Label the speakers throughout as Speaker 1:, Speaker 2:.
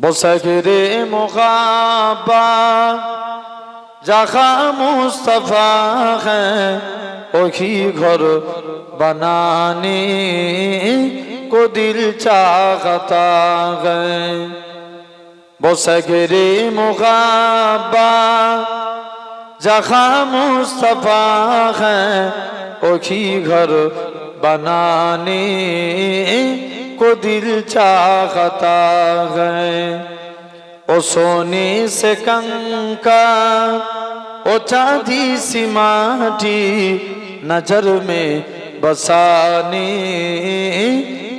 Speaker 1: বসগরে মুখাবা জাখা মুস্তফা হ্যাঁ ওহি ঘর বানানে को दिल चाहता है বসগরে মুখাবা জাখা মুস্তফা হ্যাঁ ওহি ঘর बनाने کو دل چاہتا ہے۔ او سونی سے کنکا، او چاندی سی ماتی نجر میں بسانی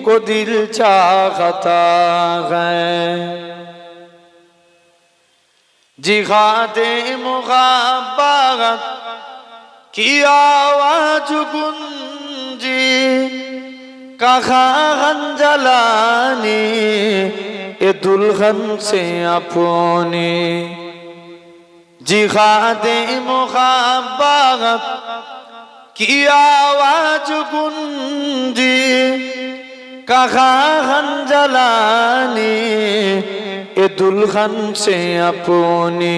Speaker 1: کو دل چاہتا ہے۔ جی جہاد مغابات کی آواز گنجی۔ کہا غنجلانی اے دلہن سے اپنی جہاد محبت کی آواز گنجی کہا غنجلانی এ দুলহন সে আপনি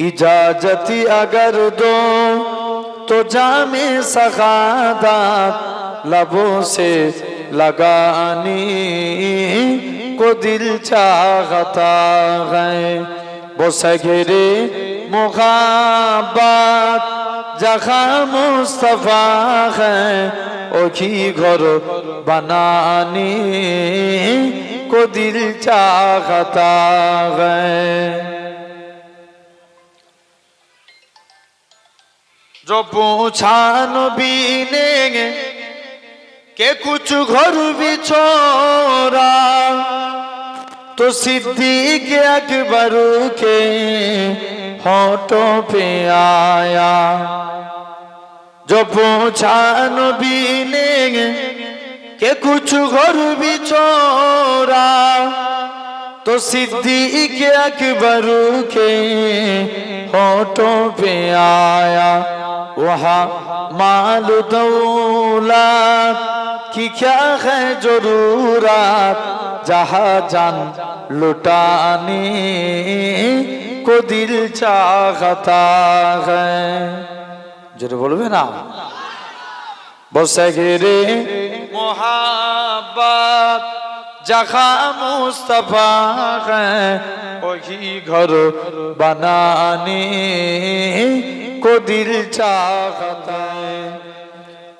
Speaker 1: ইজাজতি আগর দো তো জামে সখাদাত लबों से लगानी को दिल चाहता है वो सगरे मुखाबात जखा मुस्तफा है ओखी घर बनानी को दिल चाहता है जो पूछा नबी ने के कुछ घर भी छोड़ा तो सिद्दीक अकबर के होठों पे आया जो पूछा नबी ने के कुछ घर भी छोड़ा तो सिद्दीक अकबर के होठों पे आया वहाँ माल কি জরুরাত? যাহা জান লুটানি, কদিল চরে বলবে না? বসে গেরে মোহাবাত যাহা মুস্তফা ওই ঘর বানানি, কদিল চা খাতায়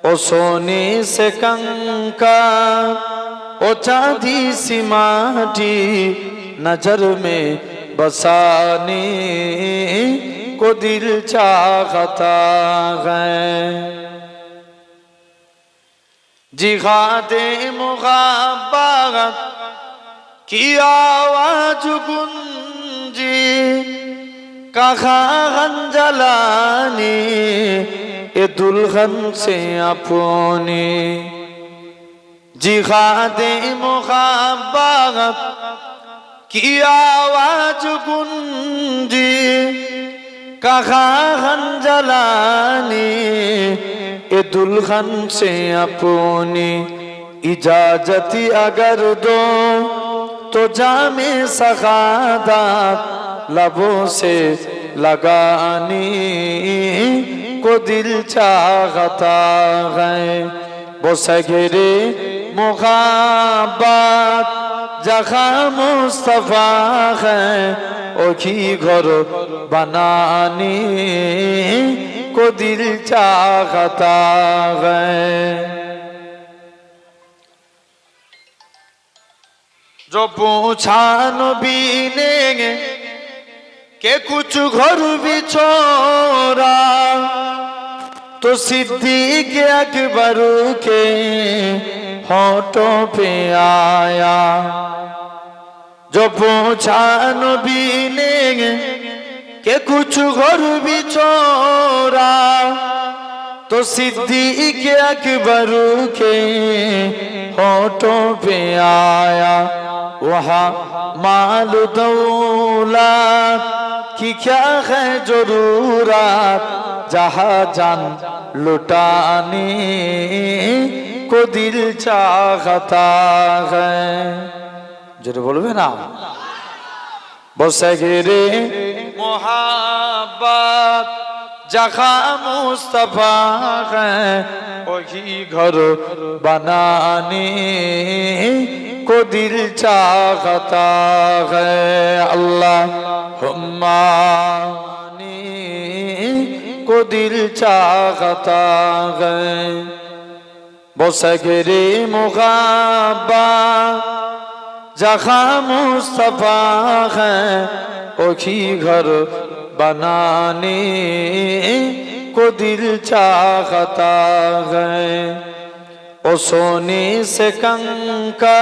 Speaker 1: او সোনে সে کنکا او چاندی سی ماٹی نجر میں بسانی کو دل چاہتا ہے جہاد مغابت کی آواز گنجی کہاں غنجلانی এ দুলহন সে আপনি জিহাদে মোহাবাব কি আওয়াজ গুঞ্জি? কাহা হঞ্জলানি এ দুলহন সে আপনি ইজাজতি আগর দো? তো জামে সখাদা, লবো সে लगानी को दिल चाहता है वो सगरे मुखाबात जखा मुस्तफा है ओखी घर बनानी को दिल चाहता है जो पूछा नबी ने के कुछ घर भी छोड़ा तो सिद्दीक अकबर के होठों पे आया जो पूछा नबी ने के कुछ घर भी छोड़ा तो सिद्दीक अकबर के होठों पे आया وہاں مال دولت کی کیا ہے ضرورت جہاں جان لٹانے کو دل چاہتا ہے جرے بولو نا بس گرے محبت جہاں مصطفیٰ ہے وہی گھر بنانے দিল চাহ্লাহমানি কো দিল চাহ বসে গেরে মোহাবা যখা মুস্তফা হখি ঘর বনানি কো দিল চাহ او سونے سے کنکا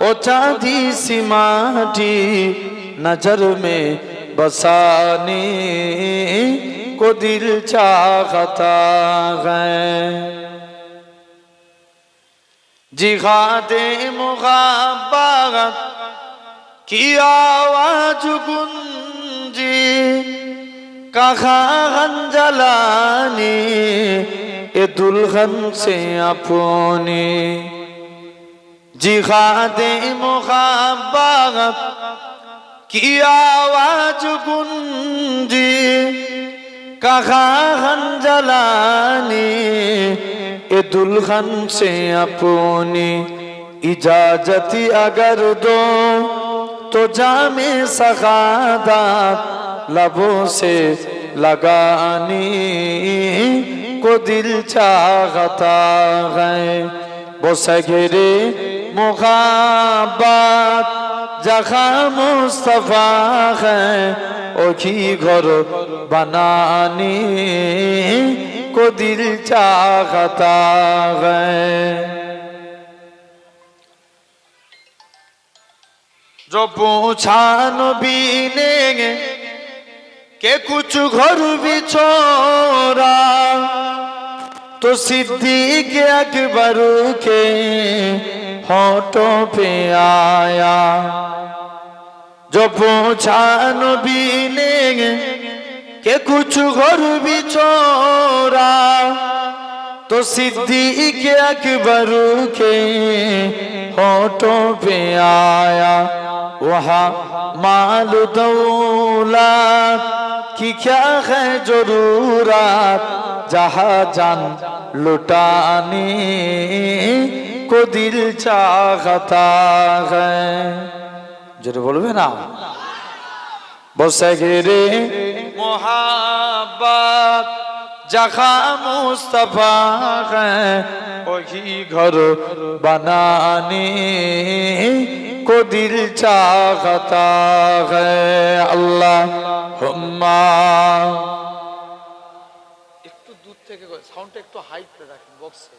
Speaker 1: او چاندی سی ماتی نجر میں بسانے کو دل چاہتا ہے جہاد مغابت کی آواز گنجی کہا غنجلانی اے دلغن سے اپنی جہاد محبت کی آواز گنجی کہاں ہنجلانی اے دلغن سے اپونی اجازتی اگر دو، تو جام سخادات لبوں سے لگانی۔ को दिल चाहता है वो सगेरे मुखाबात जखा मुस्तफा है ओखी घर बनानी को दिल चाहता है जो पूछा नबी ने के कुछ घर भी छोड़ा तो सिद्दीक अकबर के होठों पे आया जो पूछा नबी ने के कुछ घर भी छोड़ा तो सिद्दीक अकबर के होठों पे आया वहाँ माल दौलत کی کیا ہے ضرورات جہاں جان لٹانے کو دل چاہتا ہے جرے بولو نا بس گرے محبت जखा मुस्तफा है वही घर बनाने को दिल चाहता है अल्लाह একটু দূর থেকে সাউন্ডটা একটু হাইট রাখেন বক্সে